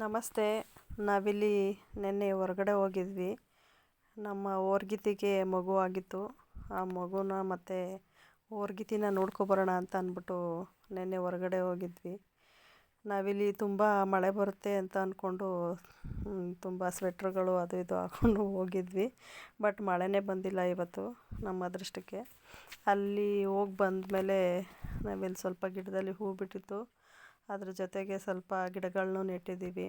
ನಮಸ್ತೆ. ನಾವಿಲ್ಲಿ ನಿನ್ನೆ ಹೊರಗಡೆ ಹೋಗಿದ್ವಿ. ನಮ್ಮ ಓರ್ಗಿತಿಗೆ ಮಗು ಆಗಿತ್ತು. ಆ ಮಗುನ ಮತ್ತು ಓರ್ಗಿತಿನ ನೋಡ್ಕೊಬರೋಣ ಅಂತ ಅಂದ್ಬಿಟ್ಟು ನಿನ್ನೆ ಹೊರಗಡೆ ಹೋಗಿದ್ವಿ. ನಾವಿಲ್ಲಿ ತುಂಬ ಮಳೆ ಬರುತ್ತೆ ಅಂತ ಅಂದ್ಕೊಂಡು ತುಂಬ ಸ್ವೆಟ್ರ್ಗಳು ಅದು ಇದು ಹಾಕ್ಕೊಂಡು ಹೋಗಿದ್ವಿ. ಬಟ್ ಮಳೆನೇ ಬಂದಿಲ್ಲ ಇವತ್ತು ನಮ್ಮ ಅದೃಷ್ಟಕ್ಕೆ ಅಲ್ಲಿ ಹೋಗಿ ಬಂದಮೇಲೆ ನಾವಿಲ್ಲಿ ಸ್ವಲ್ಪ ಗಿಡದಲ್ಲಿ ಹೂ ಬಿಟ್ಟಿತ್ತು. ಅದ್ರ ಜೊತೆಗೆ ಸ್ವಲ್ಪ ಗಿಡಗಳನ್ನು ನೆಟ್ಟಿದ್ದೀವಿ.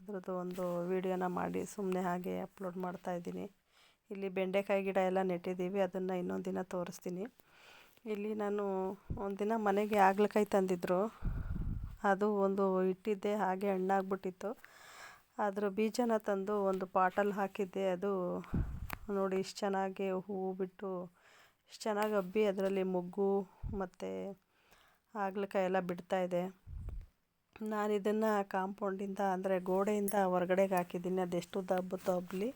ಅದರದ್ದು ಒಂದು ವೀಡಿಯೋನ ಮಾಡಿ ಸುಮ್ಮನೆ ಹಾಗೆ ಅಪ್ಲೋಡ್ ಮಾಡ್ತಾ ಇದ್ದೀನಿ. ಇಲ್ಲಿ ಬೆಂಡೆಕಾಯಿ ಗಿಡ ಎಲ್ಲ ನೆಟ್ಟಿದ್ದೀವಿ, ಅದನ್ನು ಇನ್ನೊಂದು ದಿನ ತೋರಿಸ್ತೀನಿ. ಇಲ್ಲಿ ನಾನು ಒಂದಿನ ಮನೆಗೆ ಹಾಗಲಕಾಯಿ ತಂದಿದ್ದರು ಅದು ಒಂದು ಇಟ್ಟಿದ್ದೆ, ಹಾಗೆ ಹಣ್ಣಾಗ್ಬಿಟ್ಟಿತ್ತು. ಅದರ ಬೀಜನ ತಂದು ಒಂದು ಪಾಟಲ್ಲಿ ಹಾಕಿದ್ದೆ. ಅದು ನೋಡಿ ಇಷ್ಟು ಚೆನ್ನಾಗಿ ಹೂವು ಬಿಟ್ಟು, ಇಷ್ಟು ಚೆನ್ನಾಗಿ ಹಬ್ಬಿ ಅದರಲ್ಲಿ ಮೊಗ್ಗು ಮತ್ತು ಹಾಗಲಕಾಯಿ ಎಲ್ಲ ಇದೆ ನಾನು ಇದನ್ನು ಕಾಂಪೌಂಡಿಂದ ಅಂದರೆ ಗೋಡೆಯಿಂದ ಹೊರ್ಗಡೆಗೆ ಹಾಕಿದ್ದೀನಿ. ಅದೆಷ್ಟು ಉದ್ದ ಹಬ್ಬುತ್ತೋ ಹಬ್ಬಲಿ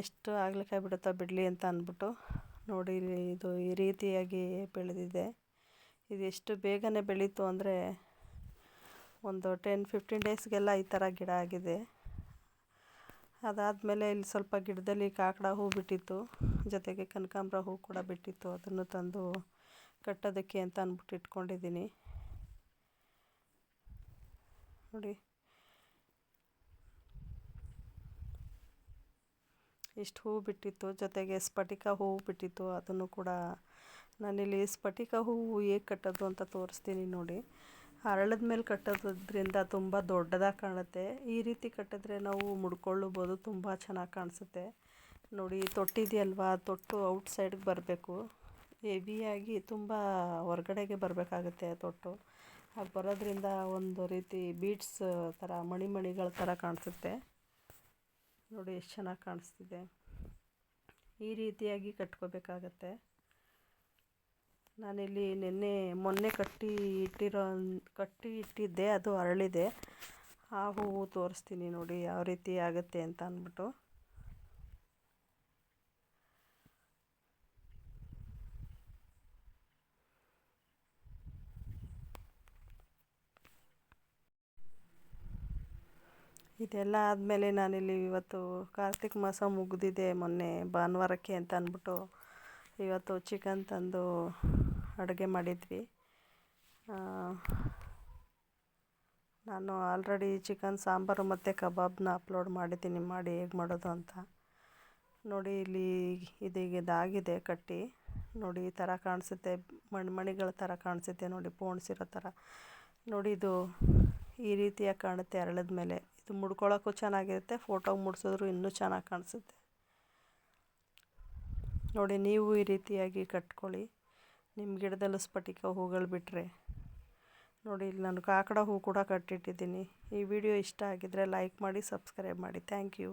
ಎಷ್ಟು ಹಾಗಲಕಾಯಿ ಬಿಡುತ್ತೋ ಬಿಡಲಿ ಅಂತ ಅಂದ್ಬಿಟ್ಟು ನೋಡಿ ಇದು ಈ ರೀತಿಯಾಗಿ ಬೆಳೆದಿದೆ. ಇದು ಎಷ್ಟು ಬೇಗನೆ ಬೆಳೀತು ಅಂದರೆ ಒಂದು ಟೆನ್ ಫಿಫ್ಟೀನ್ ಡೇಸ್ಗೆಲ್ಲ ಈ ಥರ ಗಿಡ ಆಗಿದೆ. ಅದಾದಮೇಲೆ ಇಲ್ಲಿ ಸ್ವಲ್ಪ ಗಿಡದಲ್ಲಿ ಕಾಕಡ ಹೂ ಬಿಟ್ಟಿತ್ತು. ಜೊತೆಗೆ ಕನಕಾಂಬ್ರ ಹೂ ಕೂಡ ಬಿಟ್ಟಿತ್ತು. ಅದನ್ನು ತಂದು ಕಟ್ಟೋದಕ್ಕೆ ಅಂತ ಅಂದ್ಬಿಟ್ಟು ಇಟ್ಕೊಂಡಿದ್ದೀನಿ. ನೋಡಿ. ಇಷ್ಟು ಹೂವು ಬಿಟ್ಟಿತ್ತು, ಜೊತೆಗೆ ಸ್ಫಟಿಕ ಹೂವು ಬಿಟ್ಟಿತ್ತು, ಅದನ್ನು ಕೂಡ ನಾನಿಲ್ಲಿ ಸ್ಫಟಿಕ ಹೂವು ಹೇಗೆ ಕಟ್ಟೋದು ಅಂತ ತೋರಿಸ್ತೀನಿ ನೋಡಿ. ಹರಳದ ಮೇಲೆ ಕಟ್ಟೋದ್ರಿಂದ ತುಂಬ ದೊಡ್ಡದಾಗಿ ಕಾಣುತ್ತೆ. ಈ ರೀತಿ ಕಟ್ಟಿದ್ರೆ ನಾವು ಮುಡ್ಕೊಳ್ಳಬೋದು, ತುಂಬ ಚೆನ್ನಾಗಿ ಕಾಣಿಸುತ್ತೆ. ನೋಡಿ, ತೊಟ್ಟಿದೆಯಲ್ವಾ? ತೊಟ್ಟು ಔಟ್ ಸೈಡ್ಗೆ ಬರಬೇಕು. ಹೆವಿಯಾಗಿ ತುಂಬ ಹೊರ್ಗಡೆಗೆ ಬರಬೇಕಾಗುತ್ತೆ ತೊಟ್ಟು. ಹಾಗೆ ಬರೋದ್ರಿಂದ ಒಂದು ರೀತಿ ಬೀಡ್ಸ್ ಥರ ಮಣಿ ಮಣಿಗಳ ಥರ ಕಾಣಿಸುತ್ತೆ. ನೋಡಿ ಎಷ್ಟು ಚೆನ್ನಾಗಿ ಕಾಣಿಸ್ತಿದೆ. ಈ ರೀತಿಯಾಗಿ ಕಟ್ಕೋಬೇಕಾಗತ್ತೆ. ನಾನಿಲ್ಲಿ ನಿನ್ನೆ, ಮೊನ್ನೆ ಕಟ್ಟಿ ಇಟ್ಟಿರೋ, ಕಟ್ಟಿ ಇಟ್ಟಿದ್ದೆ, ಅದು ಅರಳಿದೆ. ಆ ಹೂವು ತೋರಿಸ್ತೀನಿ ನೋಡಿ, ಯಾವ ರೀತಿ ಆಗುತ್ತೆ ಅಂತ ಅಂದ್ಬಿಟ್ಟು. ಇದೆಲ್ಲ ಆದಮೇಲೆ ನಾನಿಲ್ಲಿ ಇವತ್ತು ಕಾರ್ತಿಕ್ ಮಾಸ ಮುಗಿದಿದೆ ಮೊನ್ನೆ ಭಾನುವಾರಕ್ಕೆ ಅಂತ ಅಂದ್ಬಿಟ್ಟು ಇವತ್ತು ಚಿಕನ್ ತಂದು ಅಡುಗೆ ಮಾಡಿದ್ವಿ. ನಾನು ಆಲ್ರೆಡಿ ಚಿಕನ್, ಸಾಂಬಾರು ಮತ್ತು ಕಬಾಬ್ನ ಅಪ್ಲೋಡ್ ಮಾಡಿದ್ದೀನಿ. ಮಾಡಿ ಹೇಗೆ ಮಾಡೋದು ಅಂತ. ನೋಡಿ, ಇಲ್ಲಿ ಇದೀಗ ಇದಾಗಿದೆ ಕಟ್ಟಿ. ನೋಡಿ, ಈ ಥರ ಕಾಣಿಸುತ್ತೆ. ಮಣ್, ಮಣಿಗಳ ಥರ ಕಾಣಿಸುತ್ತೆ. ನೋಡಿ, ಪೋಣಿಸಿರೋ ಥರ. ನೋಡಿ, ಇದು ಈ ರೀತಿಯಾಗಿ ಕಾಣುತ್ತೆ ಅರಳದ ಮೇಲೆ ಇದು ಮುಡ್ಕೊಳ್ಳೋಕ್ಕೂ ಚೆನ್ನಾಗಿರುತ್ತೆ ಫೋಟೋಗೆ ಮುಡ್ಸಿದ್ರು ಇನ್ನೂ ಚೆನ್ನಾಗಿ ಕಾಣಿಸುತ್ತೆ. ನೋಡಿ, ನೀವು ಈ ರೀತಿಯಾಗಿ ಕಟ್ಕೊಳ್ಳಿ. ನಿಮ್ಮ ಗಿಡದಲ್ಲೂ ಸ್ಫಟಿಕ ಹೂಗಳು ಬಿಟ್ಟರೆ ನೋಡಿ, ಇಲ್ಲಿ ನಾನು ಕಾಕಡ ಹೂ ಕೂಡ ಕಟ್ಟಿಟ್ಟಿದ್ದೀನಿ. ಈ ವಿಡಿಯೋ ಇಷ್ಟ ಆಗಿದ್ದರೆ ಲೈಕ್ ಮಾಡಿ ಸಬ್ಸ್ಕ್ರೈಬ್ ಮಾಡಿ. Thank you